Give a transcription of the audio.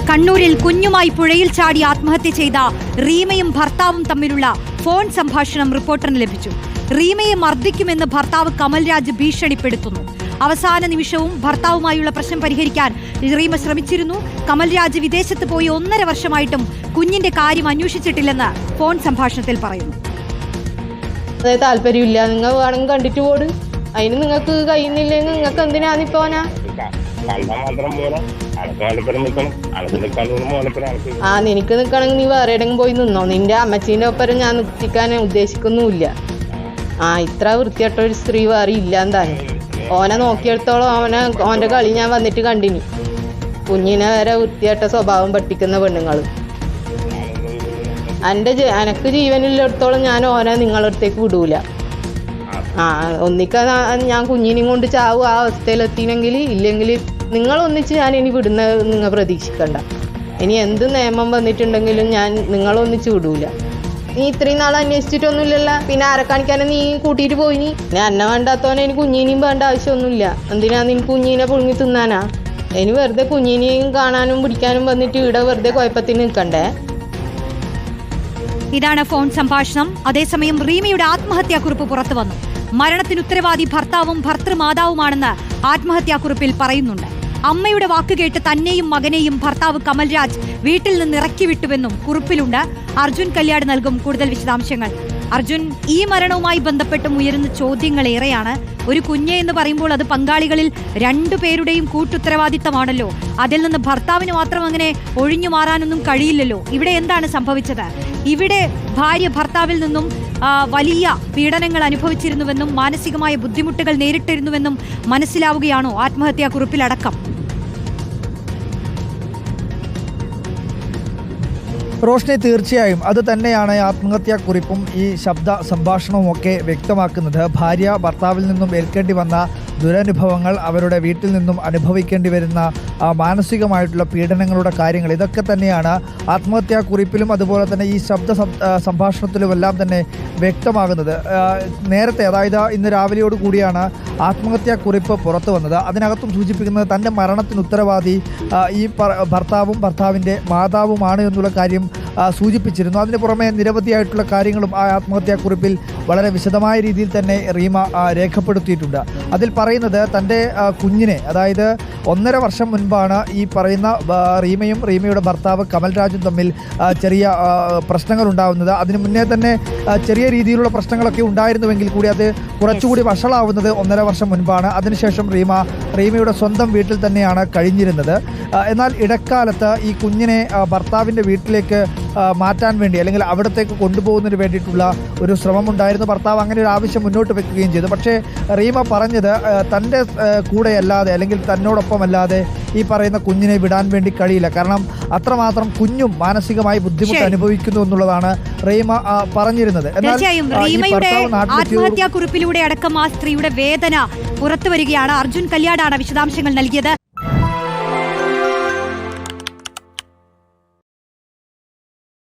കണ്ണൂരിൽ കുഞ്ഞുമായി പുഴയിൽ ചാടി ആത്മഹത്യ ചെയ്ത റീമയും ഭർത്താവും തമ്മിലുള്ള ഫോൺ സംഭാഷണം റിപ്പോർട്ടറിന് ലഭിച്ചു. റീമയെ മർദ്ദിക്കുമെന്ന് ഭർത്താവ് കമൽരാജ് ഭീഷണിപ്പെടുത്തുന്നു. അവസാന നിമിഷവും ഭർത്താവുമായുള്ള പ്രശ്നം പരിഹരിക്കാൻ റീമ ശ്രമിച്ചിരുന്നു. കമൽരാജ് വിദേശത്ത് പോയി ഒന്നര വർഷമായിട്ടും കുഞ്ഞിന്റെ കാര്യം അന്വേഷിച്ചിട്ടില്ലെന്ന് ഫോൺ സംഭാഷണത്തിൽ പറയുന്നു. താല്പര്യമില്ല. നിങ്ങൾ വേണമെങ്കിൽ കണ്ടിട്ട് പോട്. അതിന് നിങ്ങൾക്ക് കഴിയുന്നില്ലെങ്കിൽ നിങ്ങൾക്ക് എന്തിനാന്നിപ്പോനാ കണ്ടാൽ മാത്രം പോരാ. ആ നിനക്ക് നിൽക്കണമെങ്കിൽ നീ വേറെ എവിടെയെങ്കിലും പോയി നിന്നോ? നിന്റെ അമ്മച്ചീന്റെ ഒപ്പരം ഞാൻ നിർത്തിക്കാൻ ഉദ്ദേശിക്കുന്നുമില്ല. ആ ഇത്ര വൃത്തിയായിട്ട ഒരു സ്ത്രീ വേറെ ഇല്ലാന്താണ് ഓനെ നോക്കിയെടുത്തോളം അവനെ ഓന്റെ കളി ഞാൻ വന്നിട്ട് കണ്ടിനി. കുഞ്ഞിനെ വരെ വൃത്തിയായിട്ട സ്വഭാവം പഠിപ്പിക്കുന്ന പെണ്ണുങ്ങൾ എന്റെ ജ- എനക്ക് ജീവനില്ലെടുത്തോളം ഞാൻ ഓനെ നിങ്ങളടുത്തേക്ക് വിടൂല. ആ ഒന്നിക്ക ഞാൻ കുഞ്ഞിനെയും കൊണ്ട് ചാവും ആ അവസ്ഥയിലെത്തിനെങ്കിൽ ഇല്ലെങ്കിൽ നിങ്ങൾ ഒന്നിച്ച് ഞാൻ ഇനി വിടുന്ന നിങ്ങൾ പ്രതീക്ഷിക്കണ്ട. ഇനി എന്ത് നിയമം വന്നിട്ടുണ്ടെങ്കിലും ഞാൻ നിങ്ങളൊന്നിച്ച് വിടൂല. നീ ഇത്രയും നാൾ അന്വേഷിച്ചിട്ടൊന്നുമില്ലല്ലോ. പിന്നെ ആരെ കാണിക്കാനും നീ കൂട്ടിയിട്ട് പോയി നീ? എന്നെ വേണ്ടാത്തവനെ എനിക്ക് കുഞ്ഞിനെയും വേണ്ട ആവശ്യമൊന്നുമില്ല. എന്തിനാ നീ കുഞ്ഞിനെ പുഴുങ്ങി തിന്നാനാ? ഇനി വെറുതെ കുഞ്ഞിനെയും കാണാനും പിടിക്കാനും വന്നിട്ട് ഇവിടെ വെറുതെ കുഴപ്പത്തിന് നിൽക്കണ്ടേ? ഇതാണ് ഫോൺ സംഭാഷണം. അതേസമയം റീമിയുടെ ആത്മഹത്യാക്കുറിപ്പ് പുറത്തു വന്നു. മരണത്തിന് ഉത്തരവാദി ഭർത്താവും ഭർത്തൃമാതാവുമാണെന്ന് ആത്മഹത്യാക്കുറിപ്പിൽ പറയുന്നുണ്ട്. അമ്മയുടെ വാക്ക് കേട്ട് തന്നെയും മകനെയും ഭർത്താവ് കമൽരാജ് വീട്ടിൽ നിന്ന് ഇറക്കി വിട്ടുവെന്നും കുറിപ്പിലുണ്ട്. അർജുൻ കല്യാട് നൽകും കൂടുതൽ വിശദാംശങ്ങൾ. അർജുൻ ഈ മരണവുമായി ബന്ധപ്പെട്ടും ഉയരുന്ന ചോദ്യങ്ങൾ ഏറെയാണ്. ഒരു കുഞ്ഞ് എന്ന് പറയുമ്പോൾ അത് പങ്കാളികളിൽ രണ്ടു പേരുടെയും കൂട്ടുത്തരവാദിത്തമാണല്ലോ. അതിൽ നിന്ന് ഭർത്താവിന് മാത്രം അങ്ങനെ ഒഴിഞ്ഞു മാറാനൊന്നും കഴിയില്ലല്ലോ. ഇവിടെ എന്താണ് സംഭവിച്ചത്? ഇവിടെ ഭാര്യ ഭർത്താവിൽ നിന്നും വലിയ പീഡനങ്ങൾ അനുഭവിച്ചിരുന്നുവെന്നും മാനസികമായ ബുദ്ധിമുട്ടുകൾ നേരിട്ടിരുന്നുവെന്നും മനസ്സിലാവുകയാണോ ആത്മഹത്യാക്കുറിപ്പിലടക്കം? റോഷ്നി തീർച്ചയായും അത് തന്നെയാണ് ആത്മഹത്യാക്കുറിപ്പും ഈ ശബ്ദ സംഭാഷണവും ഒക്കെ വ്യക്തമാക്കുന്നത്. ഭാര്യ ഭർത്താവിൽ നിന്നും ഏൽക്കേണ്ടി വന്ന ദുരനുഭവങ്ങൾ അവരുടെ വീട്ടിൽ നിന്നും അനുഭവിക്കേണ്ടി വരുന്ന മാനസികമായിട്ടുള്ള പീഡനങ്ങളുടെ കാര്യങ്ങൾ ഇതൊക്കെ തന്നെയാണ് ആത്മഹത്യാ കുറിപ്പിലും അതുപോലെ തന്നെ ഈ ശബ്ദ സംഭാഷണത്തിലുമെല്ലാം തന്നെ വ്യക്തമാകുന്നത്. നേരത്തെ അതായത് ഇന്ന് രാവിലെയോട് കൂടിയാണ് ആത്മഹത്യാ കുറിപ്പ് പുറത്തു വന്നത്. അതിനകത്തും സൂചിപ്പിക്കുന്നത് തന്റെ മരണത്തിന് ഉത്തരവാദി ഈ ഭർത്താവും ഭർത്താവിന്റെ മാതാവുമാണ് എന്നുള്ള കാര്യം സൂചിപ്പിച്ചിരുന്നു. അതിന് പുറമെ നിരവധിയായിട്ടുള്ള കാര്യങ്ങളും ആ ആത്മഹത്യാക്കുറിപ്പിൽ വളരെ വിശദമായ രീതിയിൽ തന്നെ റീമ രേഖപ്പെടുത്തിയിട്ടുണ്ട്. അതിൽ പറയുന്നത് തന്റെ കുഞ്ഞിനെ അതായത് ഒന്നര വർഷം മുൻപാണ് ഈ പറയുന്ന റീമയും റീമയുടെ ഭർത്താവ് കമൽരാജും തമ്മിൽ ചെറിയ പ്രശ്നങ്ങൾ ഉണ്ടാവുന്നത് അതിന് മുന്നേ തന്നെ ചെറിയ രീതിയിലുള്ള പ്രശ്നങ്ങളൊക്കെ ഉണ്ടായിരുന്നുവെങ്കിൽ കൂടി അത് കുറച്ചുകൂടി വഷളാവുന്നത് ഒന്നര വർഷം മുൻപാണ്. അതിനുശേഷം റീമ റീമയുടെ സ്വന്തം വീട്ടിൽ തന്നെയാണ് കഴിഞ്ഞിരുന്നത്. എന്നാൽ ഇടക്കാലത്ത് ഈ കുഞ്ഞിനെ ഭർത്താവിന്റെ വീട്ടിലേക്ക് മാറ്റാൻ വേണ്ടി അല്ലെങ്കിൽ അവിടത്തേക്ക് കൊണ്ടുപോകുന്നതിന് വേണ്ടിയിട്ടുള്ള ഒരു ശ്രമമുണ്ടായിരുന്നു. ഭർത്താവ് അങ്ങനെ ഒരു ആവശ്യം മുന്നോട്ട് വെക്കുകയും ചെയ്തു. പക്ഷേ റീമ പറഞ്ഞത് തന്റെ കൂടെയല്ലാതെ അല്ലെങ്കിൽ തന്നോടൊപ്പമല്ലാതെ ഈ പറയുന്ന കുഞ്ഞിനെ വിടാൻ വേണ്ടി കഴിയില്ല. കാരണം അത്രമാത്രം കുഞ്ഞും മാനസികമായി ബുദ്ധിമുട്ട് അനുഭവിക്കുന്നു എന്നുള്ളതാണ് റീമ പറഞ്ഞിരുന്നത്. തീർച്ചയായും കുറിപ്പിലൂടെ റീമയുടെ അടക്കം ആ സ്ത്രീയുടെ വേദന പുറത്തു വരികയാണ്. അർജുൻ കല്യാടാണ് വിശദാംശങ്ങൾ നൽകിയത്.